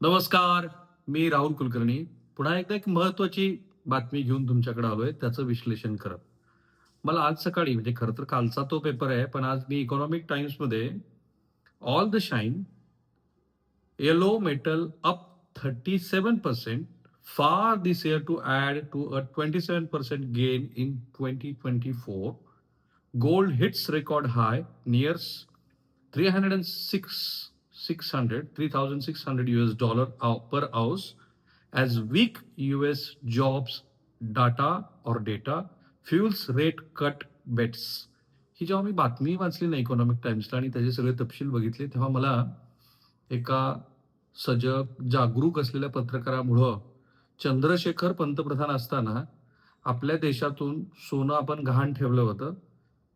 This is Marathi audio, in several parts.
नमस्कार मी राहुल कुलकर्णी. पुन्हा एकदा एक महत्वाची बातमी घेऊन तुमच्याकडे आलोय त्याचं विश्लेषण करत. मला आज सकाळी म्हणजे खरं तर कालचा तो पेपर आहे पण आज मी economic टाइम्समध्ये all the shine yellow metal up thirty seven percent far this year to add to a twenty seven percent gain in twenty twenty four. Gold hits record high nears 306 600 3600 US dollar per house as weak US jobs data or data fuels rate cut bets. ही जेव्हा मी बातमी वाचली ना इकॉनॉमिक टाइम्सला आणि त्याचे सगळे तपशील बघितले तेव्हा मला एका सजग जागरूक असलेल्या पत्रकारामुळं चंद्रशेखर पंतप्रधान असताना आपल्या देशातून सोनं आपण गहाण ठेवलं होतं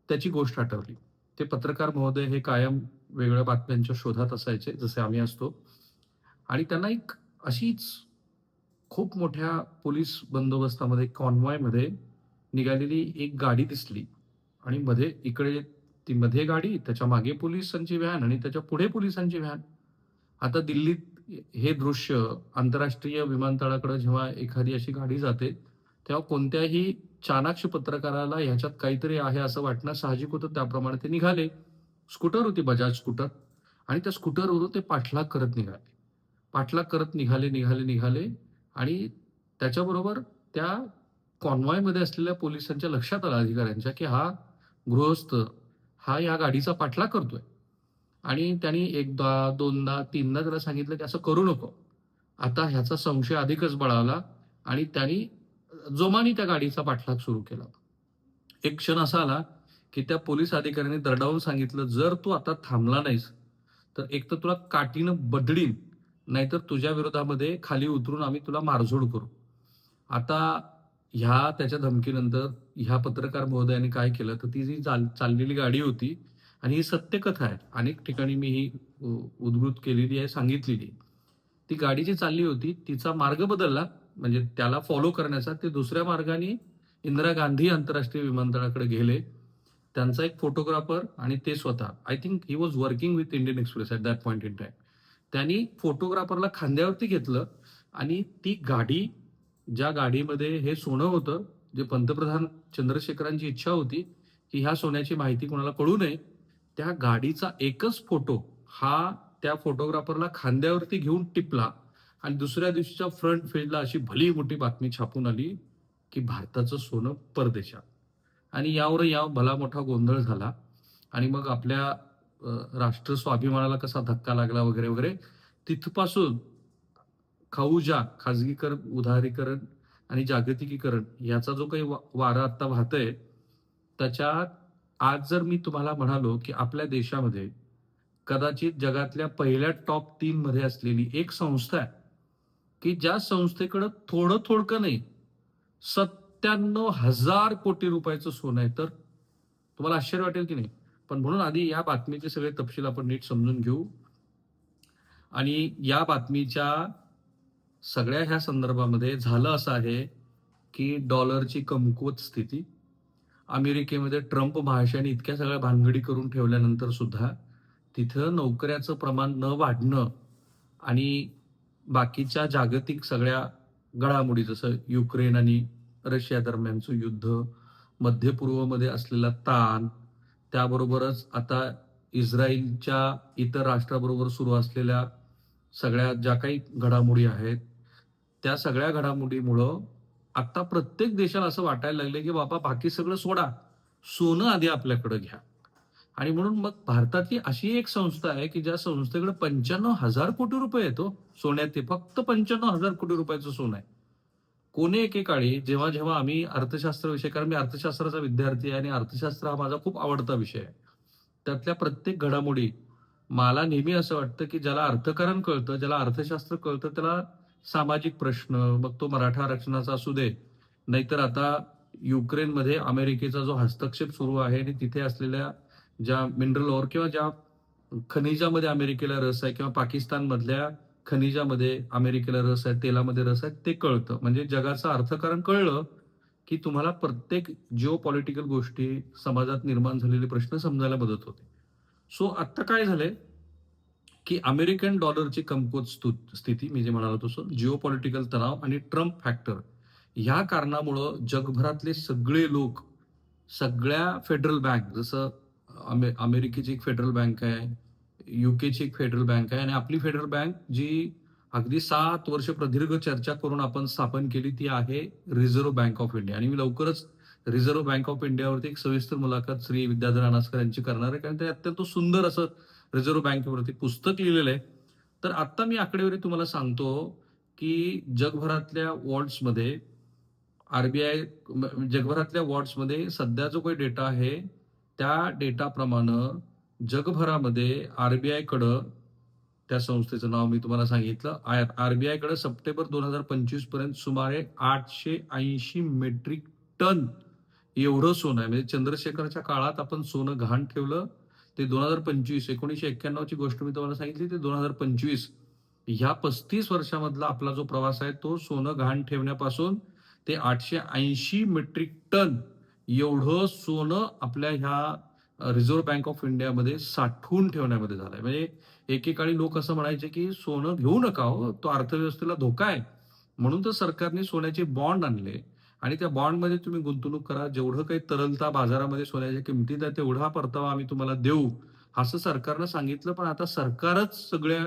त्याची गोष्ट आठवली. ते पत्रकार महोदय हे कायम वेगळ्या बातम्यांच्या शोधात असायचे जसे आम्ही असतो. आणि त्यांना एक अशीच खूप मोठ्या पोलीस बंदोबस्तामध्ये कॉन्वॉयमध्ये निघालेली एक गाडी दिसली. आणि मध्ये इकडे ती मध्ये गाडी त्याच्यामागे पोलिसांची व्हॅन आणि त्याच्या पुढे पोलिसांची व्हॅन. आता दिल्लीत हे दृश्य आंतरराष्ट्रीय विमानतळाकडे जेव्हा एखादी अशी गाडी जाते तेव्हा कोणत्याही चाणाक्ष पत्रकाराला ह्याच्यात काहीतरी आहे असं वाटणं साहजिक होतं. त्याप्रमाणे ते निघाले. स्कूटर होती बजाज स्कूटर. आणि त्या स्कूटरवरून ते पाठलाग करत निघाले. पाठलाग करत निघाले निघाले निघाले. आणि त्याच्याबरोबर त्या कॉन्वॉयमध्ये असलेल्या पोलिसांच्या लक्षात आलं अधिकाऱ्यांच्या की हा गृहस्थ हा या गाडीचा पाठलाग करतोय. आणि त्यांनी एकदा दोनदा तीनदा त्याला सांगितलं की असं करू नको. आता ह्याचा संशय अधिकच बळावला आणि त्यांनी जोमाने त्या गाडीचा पाठलाग सुरू केला. एक क्षण असा आला की त्या पोलीस अधिकाऱ्याने दरडावून सांगितलं जर तू आता थांबला नाहीस तर एक तर तुला काठीनं बदडीन नाहीतर तुझ्या विरोधामध्ये खाली उतरून आम्ही तुला मारझोड करू. आता ह्या त्याच्या धमकीनंतर ह्या पत्रकार महोदयाने काय केलं तर ती जी चाल चाललेली गाडी होती आणि ही सत्यकथा आहे अनेक ठिकाणी मी ही उ- उद्भूत केलेली आहे सांगितलेली ती गाडी जी चालली होती तिचा मार्ग बदलला म्हणजे त्याला फॉलो करण्याचा ते दुसऱ्या मार्गाने इंदिरा गांधी आंतरराष्ट्रीय विमानतळाकडे गेले. त्यांचा एक फोटोग्राफर आणि ते स्वतः. I think he was working with Indian Express at that point in time त्यांनी फोटोग्राफरला खांद्यावरती घेतलं आणि ती गाडी ज्या गाडीमध्ये हे सोनं होतं जे पंतप्रधान चंद्रशेखरांची इच्छा होती की ह्या सोन्याची माहिती कोणाला कळू नये त्या गाडीचा एकच फोटो हा त्या फोटोग्राफरला खांद्यावरती घेऊन टिपला आणि दुसऱ्या दिवशीच्या फ्रंट पेजला अशी भली मोठी बातमी छापून आली की भारताचं सोनं परदेशात. आणि यावर या भला मोठा गोंधळ झाला. आणि मग आपल्या राष्ट्र स्वाभिमानाला कसा धक्का लागला वगैरे वगैरे तिथपासून खाऊजा खाजगीकरण उदारीकरण आणि जागतिकीकरण याचा जो काही वा- वारा आता वाहतय त्याच्यात आज जर मी तुम्हाला म्हणालो की आपल्या देशामध्ये कदाचित जगातल्या पहिल्या टॉप तीन मध्ये असलेली एक संस्था आहे की ज्या संस्थेकडं थोडं थोडकं नाही सत्त्याण्णव हजार कोटी रुपयाचं सोनं आहे. तर तुम्हाला आश्चर्य वाटेल की नाही? पण म्हणून आधी या बातमीचे सगळे तपशील आपण नीट समजून घेऊ. आणि या बातमीच्या सगळ्या ह्या संदर्भामध्ये झालं असं आहे की डॉलरची कमकुवत स्थिती अमेरिकेमध्ये ट्रम्प भाषाने इतक्या सगळ्या भानगडी करून ठेवल्यानंतर सुद्धा तिथं नोकऱ्याचं प्रमाण न वाढणं आणि बाकीच्या जागतिक सगळ्या घडामोडी जसं युक्रेन आणि रशिया दरम्यानचं युद्ध मध्य पूर्वमध्ये असलेला ताण त्याबरोबरच आता इस्रायलच्या इतर राष्ट्राबरोबर सुरू असलेल्या सगळ्या ज्या काही घडामोडी आहेत त्या सगळ्या घडामोडीमुळं आता प्रत्येक देशाला असं वाटायला लागलं की बाबा बाकी सगळं सोडा सोनं आधी आपल्याकडे घ्या. आणि म्हणून मग भारतातली अशी एक संस्था आहे की ज्या संस्थेकडे पंच्याण्णव हजार कोटी रुपये येतो हो, सोन्यात ते फक्त पंच्याण्णव हजार कोटी रुपयाचं सोनं आहे. कोणी एकेकाळी जेव्हा जेव्हा आम्ही अर्थशास्त्र विषय कारण मी अर्थशास्त्राचा विद्यार्थी आहे आणि अर्थशास्त्र हा माझा खूप आवडता विषय आहे. त्यातल्या प्रत्येक घडामोडी मला नेहमी असं वाटतं की ज्याला अर्थकारण कळतं ज्याला अर्थशास्त्र कळतं त्याला सामाजिक प्रश्न मग तो मराठा आरक्षणाचा असू दे नाहीतर आता युक्रेनमध्ये अमेरिकेचा जो हस्तक्षेप सुरू आहे आणि तिथे असलेल्या ज्या मिनरल ओर किंवा ज्या खनिजामध्ये अमेरिकेला रस आहे किंवा पाकिस्तानमधल्या खनिजामध्ये अमेरिकेला रस आहे तेलामध्ये रस आहे ते कळतं. म्हणजे जगाचं अर्थकारण कळलं की तुम्हाला प्रत्येक जिओ पॉलिटिकल गोष्टी समाजात निर्माण झालेले प्रश्न समजायला मदत होते. सो आत्ता काय झालंय की अमेरिकन डॉलरची कमकुवत स्थिती मी जे म्हणालो तसं जिओ पॉलिटिकल तणाव आणि ट्रम्प फॅक्टर ह्या कारणामुळं जगभरातले सगळे लोक सगळ्या फेडरल बँक जसं अमे अमेरिकेची एक फेडरल बँक आहे युकेची एक फेडरल बँक आहे आणि आपली फेडरल बँक जी अगदी सात वर्ष प्रदीर्घ चर्चा करून आपण स्थापन केली ती आहे रिझर्व्ह बँक ऑफ इंडिया आणि मी लवकरच रिझर्व्ह बँक ऑफ इंडियावरती एक सविस्तर मुलाखत श्री विद्याधर अनासकर यांची करणार आहे कारण ते अत्यंत सुंदर असं रिझर्व्ह बँकेवरती पुस्तक लिहिलेलं आहे. तर आत्ता मी आकडेवारी तुम्हाला सांगतो की जगभरातल्या वॉर्ड्समध्ये आरबीआय जगभरातल्या वॉर्ड्समध्ये सध्या जो काही डेटा आहे त्या डेटाप्रमाणे जगभरामध्ये आरबीआय कडं त्या संस्थेचं नाव मी तुम्हाला सांगितलं आरबीआयकडे सप्टेंबर दोन हजार पंचवीसपर्यंत सुमारे आठशे ऐंशी मेट्रिक टन एवढं सोनं आहे. म्हणजे चंद्रशेखरच्या काळात आपण सोनं घाण ठेवलं ते दोन हजार पंचवीस एकोणीसशे एक्क्याण्णवची गोष्ट मी तुम्हाला सांगितली ते दोन हजार पंचवीस. ह्या पस्तीस वर्षामधला आपला जो प्रवास आहे तो सोनं घाण ठेवण्यापासून ते आठशे ऐंशी मेट्रिक टन एवढं सोनं आपल्या ह्या रिझर्व्ह बँक ऑफ इंडियामध्ये साठवून ठेवण्यामध्ये झालाय. म्हणजे एकेकाळी लोक असं म्हणायचे की सोनं घेऊ नका हो तो अर्थव्यवस्थेला धोका आहे. म्हणून तर सरकारने सोन्याचे बॉन्ड आणले आणि त्या बॉन्डमध्ये तुम्ही गुंतवणूक करा. जेवढं काही तरलता बाजारामध्ये सोन्याच्या किमतीत आहे तेवढा परतावा आम्ही तुम्हाला देऊ. असं सरकारनं सांगितलं पण आता सरकारच सगळ्या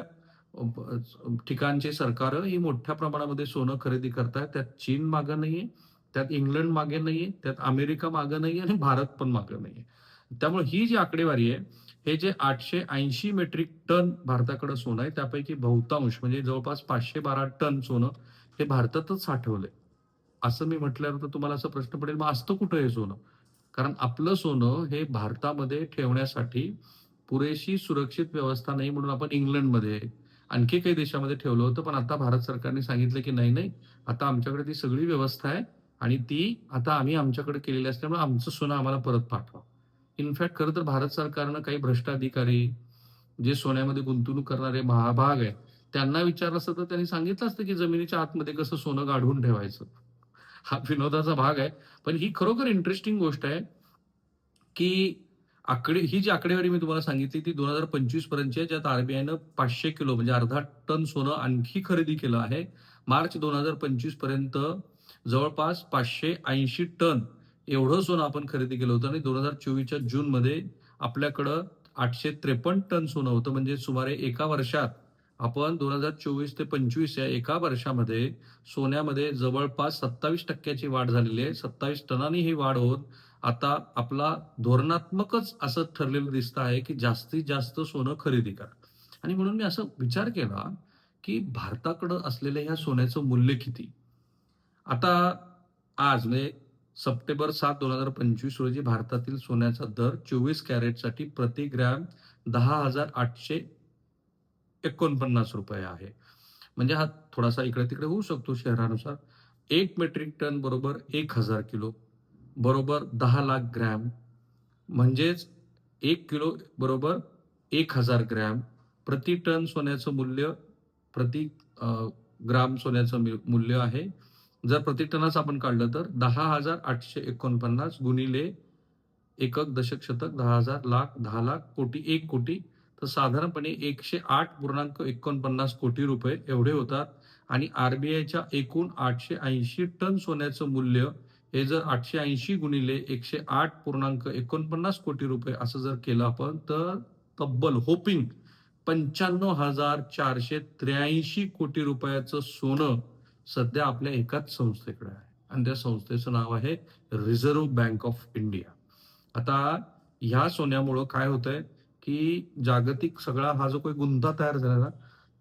ठिकाणचे सरकार ही मोठ्या प्रमाणामध्ये सोनं खरेदी करतायत. त्यात चीन मागं नाहीये त्यात इंग्लंड मागे नाहीये त्यात अमेरिका मागं नाहीये आणि भारत पण मागं नाहीये. त्यामुळे ही जी आकडेवारी आहे हे जे आठशे ऐंशी मेट्रिक टन भारताकडे सोनं आहे त्यापैकी बहुतांश म्हणजे जवळपास पाचशे बारा टन सोनं हे भारतातच साठवलंय. असं मी म्हटल्यावर तर तुम्हाला असा प्रश्न पडेल मग असतं कुठं हे सोनं? कारण आपलं सोनं हे भारतामध्ये ठेवण्यासाठी पुरेशी सुरक्षित व्यवस्था नाही म्हणून आपण इंग्लंडमध्ये आणखी काही देशामध्ये ठेवलं होतं पण आता भारत सरकारने सांगितलं की नाही नाही आता आमच्याकडे ती सगळी व्यवस्था आहे आणि ती आता आम्ही आमच्याकडे केलेली असल्यामुळे आमचं सोनं आम्हाला परत पाठवा. इनफॅक्ट खरं तर भारत सरकारनं काही भ्रष्टाधिकारी जे सोन्यामध्ये गुंतवणूक करणारे महाभाग आहे त्यांना विचारलं असतं तर त्यांनी सांगितलं असतं की जमिनीच्या आतमध्ये कसं सोनं गाढून ठेवायचं. हा विनोदाचा भाग आहे. पण ही खरोखर इंटरेस्टिंग गोष्ट आहे की आकडे ही जी आकडेवारी मी तुम्हाला सांगितली ती दोन हजार पंचवीस पर्यंतची आहे ज्यात आरबीआयनं पाचशे किलो म्हणजे अर्धा टन सोनं आणखी खरेदी केलं आहे. मार्च दोन हजार पंचवीसपर्यंत जवळपास पाचशे ऐंशी टन एवढं सोनं आपण खरेदी केलं होतं आणि दोन हजार चोवीसच्या जूनमध्ये आपल्याकडं आठशे त्रेपन्न टन सोनं होतं. म्हणजे सुमारे एका वर्षात आपण दोन हजार चोवीस ते पंचवीस या एका वर्षामध्ये सोन्यामध्ये जवळपास सत्तावीस टक्क्याची वाढ झालेली आहे. सत्तावीस टनांनी ही वाढ होत. आता आपला धोरणात्मकच असं ठरलेलं दिसतं आहे की जास्तीत जास्त सोनं खरेदी करा. आणि म्हणून मी असं विचार केला की भारताकडं असलेल्या ह्या सोन्याचं मूल्य किती? आता आज म्हणजे सप्टेंबर सात दोन हजार पंचवीस रोजी भारतातील सोन्याचा दर चोवीस कॅरेटसाठी प्रति ग्रॅम दहा हजार आठशे एकोणपन्नास रुपये आहे. म्हणजे हा थोडासा इकडे तिकडे होऊ शकतो शहरानुसार. एक मेट्रिक टन बरोबर एक हजार किलो बरोबर दहा लाख ग्रॅम म्हणजेच एक किलो बरोबर एक हजार ग्रॅम. प्रति टन सोन्याचं मूल्य प्रति ग्राम सोन्याचं मूल्य आहे. जर प्रतिटनाचं आपण काढलं तर दहा हजार आठशे एकोणपन्नास गुणिले एकक दशक शतक दहा हजार लाख दहा लाख कोटी एक कोटी तर साधारणपणे एकशे आठ पूर्णांक एकोणपन्नास कोटी रुपये एवढे होतात. आणि आरबीआयच्या एकूण आठशे ऐंशी टन सोन्याचं मूल्य हे जर आठशे ऐंशी गुणिले एकशे आठ पूर्णांक एकोणपन्नास कोटी रुपये असं जर केलं आपण तर तब्बल होपिंग पंच्याण्णव हजार चारशे त्र्याऐंशी कोटी रुपयाचं सोनं सध्या आपल्या एकाच संस्थेकडे आहे. आणि त्या संस्थेचं नाव आहे रिझर्व्ह बँक ऑफ इंडिया आता ह्या सोन्यामुळं काय होतंय की जागतिक सगळा हा जो काही गुंता तयार झाला ना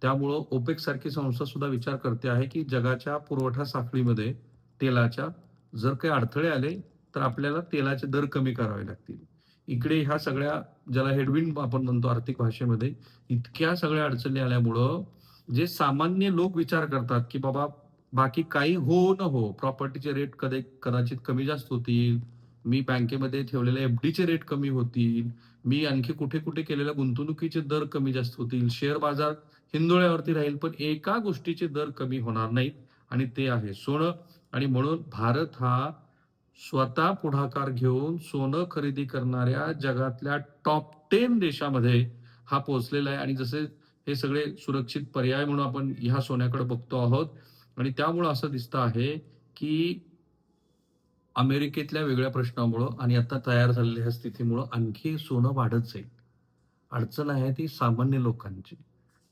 त्यामुळं ओपेक सारखी संस्था सुद्धा विचार करते आहे की जगाच्या पुरवठा साखळीमध्ये तेलाच्या जर काही अडथळे आले तर आपल्याला तेलाचे दर कमी करावे लागतील. इकडे ह्या सगळ्या ज्याला हेडविंड आपण म्हणतो आर्थिक भाषेमध्ये इतक्या सगळ्या अडचणी आल्यामुळं जे सामान्य लोक विचार करतात की बाबा बाकी काही हो न हो प्रॉपर्टीचे रेट कधी कदाचित कमी जास्त होतील. मी बँकेमध्ये ठेवलेल्या एफडीचे रेट कमी होतील. मी आणखी कुठे कुठे केलेल्या गुंतवणुकीचे दर कमी जास्त होतील. शेअर बाजार हिंदोळ्यावरती राहील पण एका गोष्टीचे दर कमी होणार नाहीत आणि ते आहे सोनं. आणि म्हणून भारत हा स्वतः पुढाकार घेऊन सोनं खरेदी करणाऱ्या जगातल्या टॉप टेन देशामध्ये हा पोहोचलेला आहे. आणि जसे हे सगळे सुरक्षित पर्याय म्हणून आपण ह्या सोन्याकडे बघतो आहोत आणि त्यामुळं असं दिसतं आहे की अमेरिकेतल्या वेगळ्या प्रश्नामुळं आणि आता तयार झालेल्या स्थितीमुळं आणखी सोनं वाढत जाईल. अडचण आहे ती सामान्य लोकांची.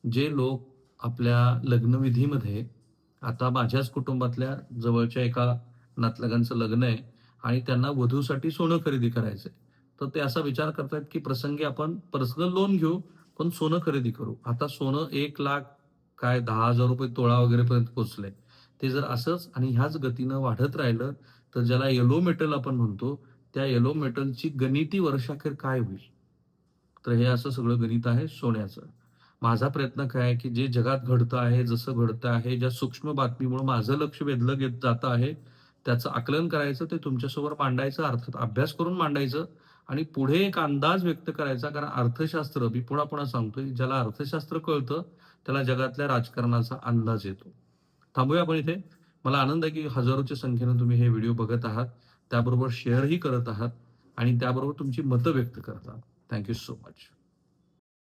जे लोक आपल्या लग्नविधीमध्ये आता माझ्याच कुटुंबातल्या जवळच्या एका नातलगांचं लग्न आहे आणि त्यांना वधूसाठी सोनं खरेदी करायचंय तर ते असा विचार करतायत की प्रसंगी आपण पर्सनल लोन घेऊ पण सोनं खरेदी करू. आता सोनं एक लाख काय दहा हजार रुपये तोळा वगैरे पर्यंत पोहोचलंय ते जर असंच आणि ह्याच गतीनं वाढत राहिलं तर ज्याला येलो मेटल आपण म्हणतो त्या येलो मेटलची गणिती वर्षाखेर काय होईल? तर हे असं सगळं गणित आहे सोन्याचं. माझा प्रयत्न काय आहे की जे जगात घडतं आहे जसं घडतं आहे ज्या सूक्ष्म बातमीमुळे माझं लक्ष वेधलं घेत जातं आहे त्याचं आकलन करायचं ते तुमच्यासमोर मांडायचं अर्थात अभ्यास करून मांडायचं आणि पुढे एक अंदाज व्यक्त करायचा कारण अर्थशास्त्र मी पुन्हा पुन्हा सांगतोय ज्याला अर्थशास्त्र कळतं त्याला जगातल्या राजकारणाचा अंदाज येतो. थांबूया आपण इथे. मला आनंद आहे की हजारोच्या संख्येनं तुम्ही हे व्हिडिओ बघत आहात. त्याबरोबर शेअरही करत आहात आणि त्याबरोबर तुमची मतं व्यक्त करता थँक्यू सो मच.